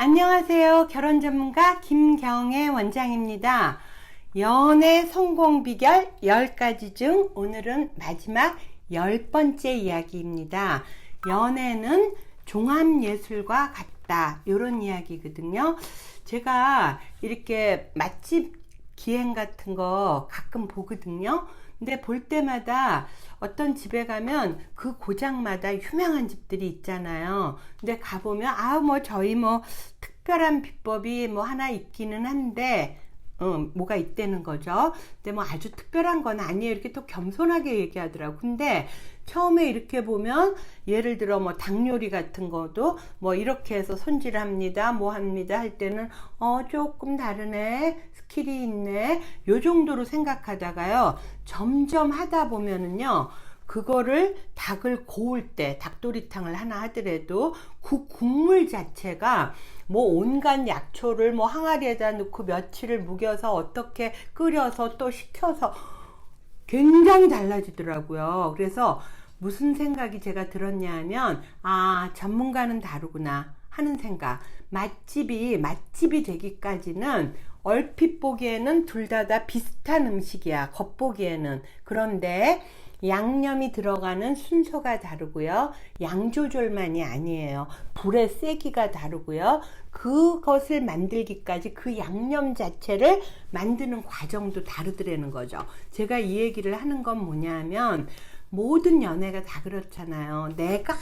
안녕하세요. 결혼 전문가 김경애 원장입니다. 연애 성공 비결 10가지 중 오늘은 마지막 10번째 이야기입니다. 연애는 종합예술과 같다. 이런 이야기거든요. 제가 이렇게 맛집 기행 같은 거 가끔 보거든요. 근데 볼 때마다 어떤 집에 가면 그 고장마다 유명한 집들이 있잖아요. 근데 가보면, 아, 뭐, 저희 뭐, 특별한 비법이 뭐 하나 있기는 한데, 어, 뭐가 있다는 거죠. 근데 뭐 아주 특별한 건 아니에요. 이렇게 또 겸손하게 얘기하더라고. 근데 처음에 이렇게 보면 예를 들어 뭐 닭요리 같은 것도 뭐 이렇게 해서 손질합니다. 뭐 합니다. 할 때는 어, 조금 다르네. 스킬이 있네. 요 정도로 생각하다가요. 점점 하다 보면은요. 그거를 닭을 고울 때 닭도리탕을 하나 하더라도 그 국물 자체가 뭐 온갖 약초를 뭐 항아리에다 넣고 며칠을 묵여서 어떻게 끓여서 또 식혀서 굉장히 달라지더라고요. 그래서 무슨 생각이 제가 들었냐 하면 아 전문가는 다르구나 하는 생각. 맛집이 맛집이 되기까지는 얼핏 보기에는 둘 다 다 비슷한 음식이야. 겉보기에는. 그런데 양념이 들어가는 순서가 다르고요. 양 조절만이 아니에요. 불의 세기가 다르고요. 그것을 만들기까지 그 양념 자체를 만드는 과정도 다르더라는 거죠. 제가 이 얘기를 하는 건 뭐냐면 모든 연애가 다 그렇잖아요. 내가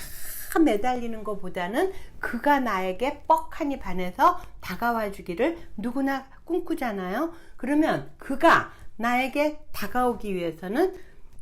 매달리는 것보다는 그가 나에게 뻑하니 반해서 다가와 주기를 누구나 꿈꾸잖아요. 그러면 그가 나에게 다가오기 위해서는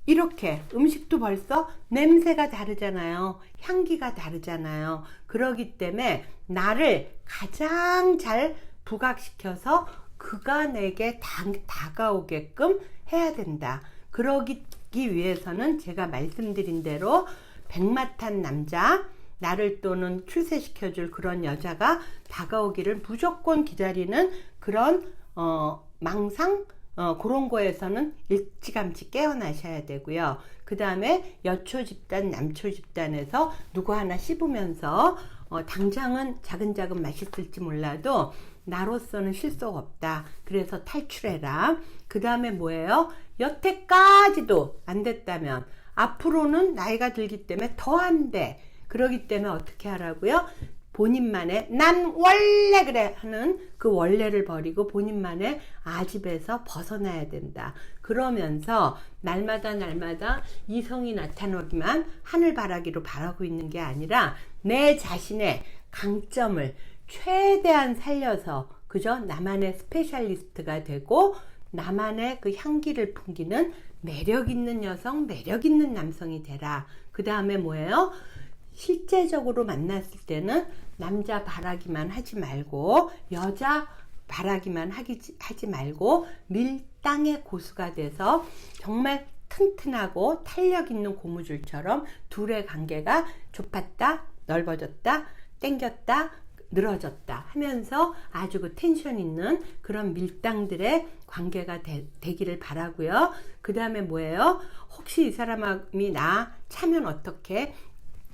이렇게 음식도 벌써 냄새가 다르잖아요. 향기가 다르잖아요. 그러기 때문에 나를 가장 잘 부각시켜서 그가 내게 다, 다가오게끔 해야 된다. 그러기 위해서는 제가 말씀드린 대로 백마탄 남자, 나를 또는 출세시켜줄 그런 여자가 다가오기를 무조건 기다리는 그런 어, 망상 어, 그런 거에서는 일찌감치 깨어나셔야 되고요. 그 다음에 여초 집단, 남초 집단에서 누구 하나 씹으면서 어, 당장은 자근자근 맛있을지 몰라도 나로서는 실속 없다. 그래서 탈출해라. 그 다음에 뭐예요? 여태까지도 안 됐다면 앞으로는 나이가 들기 때문에 더 안 돼. 그러기 때문에 어떻게 하라고요? 본인만의 난 원래 그래 하는 그 원래를 버리고 본인만의 아집에서 벗어나야 된다. 그러면서 날마다 날마다 이성이 나타나기만 하늘바라기로 바라고 있는 게 아니라 내 자신의 강점을 최대한 살려서 그죠? 나만의 스페셜리스트가 되고 나만의 그 향기를 풍기는 매력 있는 여성, 매력 있는 남성이 되라. 그 다음에 뭐예요? 실제적으로 만났을 때는 남자 바라기만 하지 말고 여자 바라기만 하기, 하지 말고 밀당의 고수가 돼서 정말 튼튼하고 탄력 있는 고무줄처럼 둘의 관계가 좁았다, 넓어졌다, 땡겼다, 늘어졌다 하면서 아주 그 텐션 있는 그런 밀당들의 관계가 되, 기를 바라고요. 그 다음에 뭐예요? 혹시 이 사람이 나 차면 어떻게?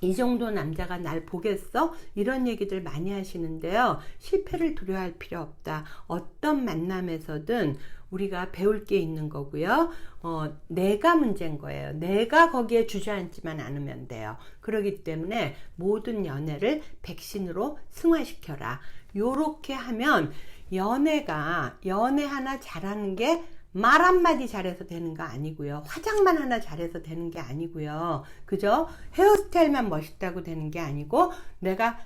이 정도 남자가 날 보겠어? 이런 얘기들 많이 하시는데요. 실패를 두려워할 필요 없다. 어떤 만남에서든 우리가 배울 게 있는 거고요. 어, 내가 문제인 거예요. 내가 거기에 주저앉지만 않으면 돼요. 그러기 때문에 모든 연애를 백신으로 승화시켜라. 요렇게 하면 연애가 연애 하나 잘하는 게 말 한마디 잘해서 되는 거 아니고요. 화장만 하나 잘해서 되는 게 아니고요. 그죠? 헤어스타일만 멋있다고 되는 게 아니고 내가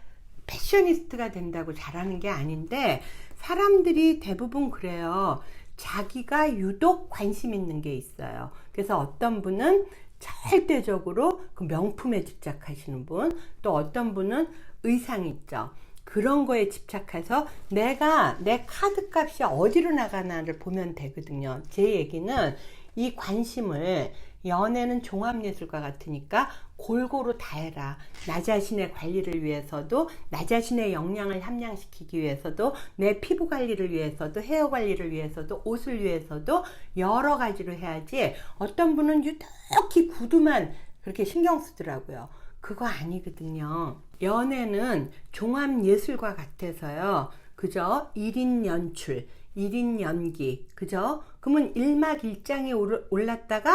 패셔니스트가 된다고 잘하는 게 아닌데 사람들이 대부분 그래요. 자기가 유독 관심 있는 게 있어요. 그래서 어떤 분은 절대적으로 그 명품에 집착하시는 분, 또 어떤 분은 의상 있죠. 그런 거에 집착해서 내가 내 카드 값이 어디로 나가나를 보면 되거든요. 제 얘기는 이 관심을 연애는 종합예술과 같으니까 골고루 다 해라. 나 자신의 관리를 위해서도, 나 자신의 역량을 함량시키기 위해서도, 내 피부 관리를 위해서도, 헤어 관리를 위해서도, 옷을 위해서도 여러 가지로 해야지 어떤 분은 유독히 구두만 그렇게 신경 쓰더라고요. 그거 아니거든요. 연애는 종합예술과 같아서요. 그죠? 1인 연출, 1인 연기, 그죠? 그러면 1막 1장에 올랐다가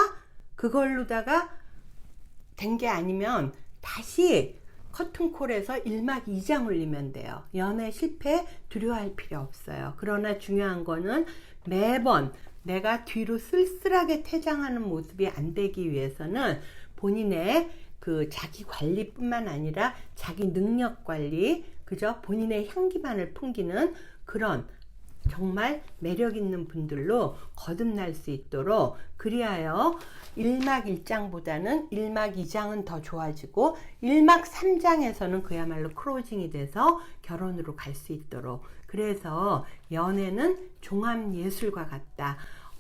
그걸로다가 된 게 아니면 다시 커튼콜에서 1막 2장 올리면 돼요. 연애 실패 두려워할 필요 없어요. 그러나 중요한 거는 매번 내가 뒤로 쓸쓸하게 퇴장하는 모습이 안 되기 위해서는 본인의 그 자기 관리뿐만 아니라 자기 능력 관리, 그죠? 본인의 향기만을 풍기는 그런 정말 매력 있는 분들로 거듭날 수 있도록 그리하여 1막 1장보다는 1막 2장은 더 좋아지고 1막 3장에서는 그야말로 크로징이 돼서 결혼으로 갈 수 있도록 그래서 연애는 종합 예술과 같다.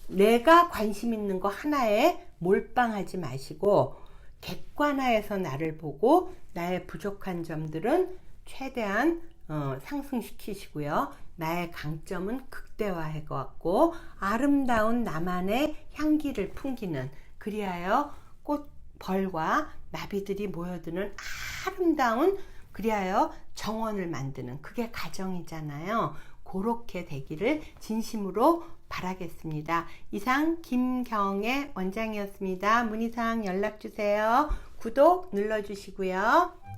내가 관심 있는 거 하나에 몰빵하지 마시고 객관화해서 나를 보고 나의 부족한 점들은 최대한 어, 상승시키시고요. 나의 강점은 극대화해 갖고 아름다운 나만의 향기를 풍기는 그리하여 꽃 벌과 나비들이 모여드는 아름다운 그리하여 정원을 만드는 그게 가정이잖아요. 그렇게 되기를 진심으로 바라겠습니다. 이상 김경의 원장이었습니다. 문의사항 연락 주세요. 구독 눌러주시고요.